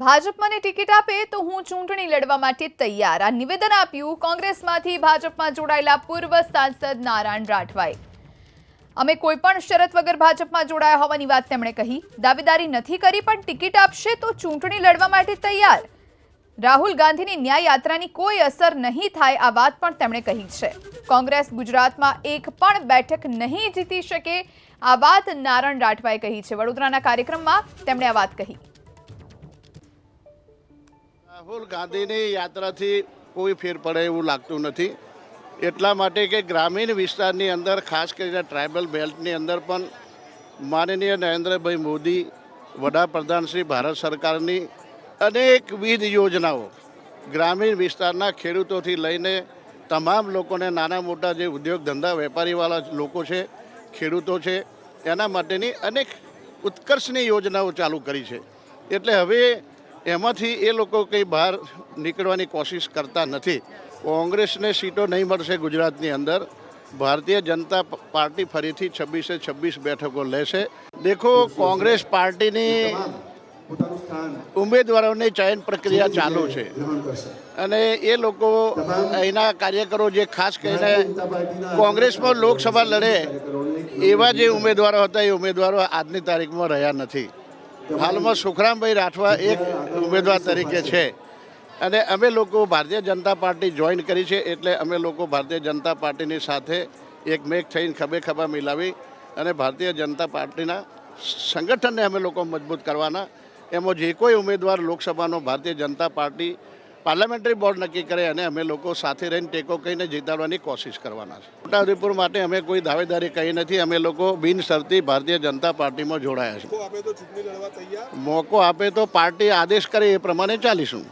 ભાજપ મને ટિકિટ આપે તો હું ચૂંટણી લડવા માટે તૈયાર. આ નિવેદન આપ્યું કોંગ્રેસમાંથી ભાજપમાં જોડાયેલા પૂર્વ સાંસદ નારાયણ રાઠવાએ. અમે કોઈ પણ શરત વગર ભાજપમાં જોડાયા હોવાની વાત તેમણે કહી. દાવેદારી નથી કરી, પણ ટિકિટ આપશે તો ચૂંટણી લડવા માટે તૈયાર. રાહુલ ગાંધીની ન્યાય યાત્રાની કોઈ અસર નહીં થાય આ વાત પણ તેમણે કહી છે. કોંગ્રેસ ગુજરાતમાં એક પણ બેઠક નહીં જીતી શકે આ વાત નારાયણ રાઠવાએ કહી છે. વડોદરાના કાર્યક્રમમાં તેમણે આ વાત કહી. રાહુલ ગાંધીની યાત્રાથી કોઈ ફેર પડે એવું લાગતું નથી. એટલા માટે કે ગ્રામીણ વિસ્તારની અંદર, ખાસ કરીને ટ્રાઇબલ બેલ્ટની અંદર પણ માનનીય નરેન્દ્રભાઈ મોદી, વડાપ્રધાન શ્રી ભારત સરકારની અનેકવિધ યોજનાઓ ગ્રામીણ વિસ્તારના ખેડૂતોથી લઈને તમામ લોકોને નાના મોટા જે ઉદ્યોગ ધંધા વેપારીવાળા લોકો છે, ખેડૂતો છે, એના માટેની અનેક ઉત્કર્ષની યોજનાઓ ચાલુ કરી છે. એટલે હવે એમાંથી એ લોકો કંઈ બહાર નીકળવાની કોશિશ કરતા નથી. કોંગ્રેસને સીટો નહીં મળશે ગુજરાતની અંદર. ભારતીય જનતા પાર્ટી ફરીથી છવ્વીસે છવ્વીસ બેઠકો લેશે. દેખો, કોંગ્રેસ પાર્ટીની ઉમેદવારોની ચયન પ્રક્રિયા ચાલુ છે. અને એ લોકો અહીંના કાર્યકરો જે ખાસ કરીને કોંગ્રેસમાં લોકસભા લડે એવા જે ઉમેદવારો હતા એ ઉમેદવારો આજની તારીખમાં રહ્યા નથી. હાલમાં સુખરામભાઈ રાઠવા એક ઉમેદવાર તરીકે છે. અને અમે લોકો ભારતીય જનતા પાર્ટી જોઈન કરી છે એટલે અમે લોકો ભારતીય જનતા પાર્ટીની સાથે એકમેક થઈને ખભે ખભા મિલાવી અને ભારતીય જનતા પાર્ટીના સંગઠનને અમે લોકો મજબૂત કરવાના. એમાં જે કોઈ ઉમેદવાર લોકસભાનો Bharatiya Janata party parliamentary board નક્કી કરે અને અમે લોકો સાથે રહીને ટેકો કહીને જીતાડવાની કોશિશ કરવાના છે. છોટાઉદેપુર માટે અમે કોઈ દાવેદારી કહી નથી. અમે લોકો બિનશરતી ભારતીય જનતા પાર્ટીમાં જોડાયા છે. મોકો આપે તો પાર્ટી આદેશ કરે એ પ્રમાણે ચાલીશું.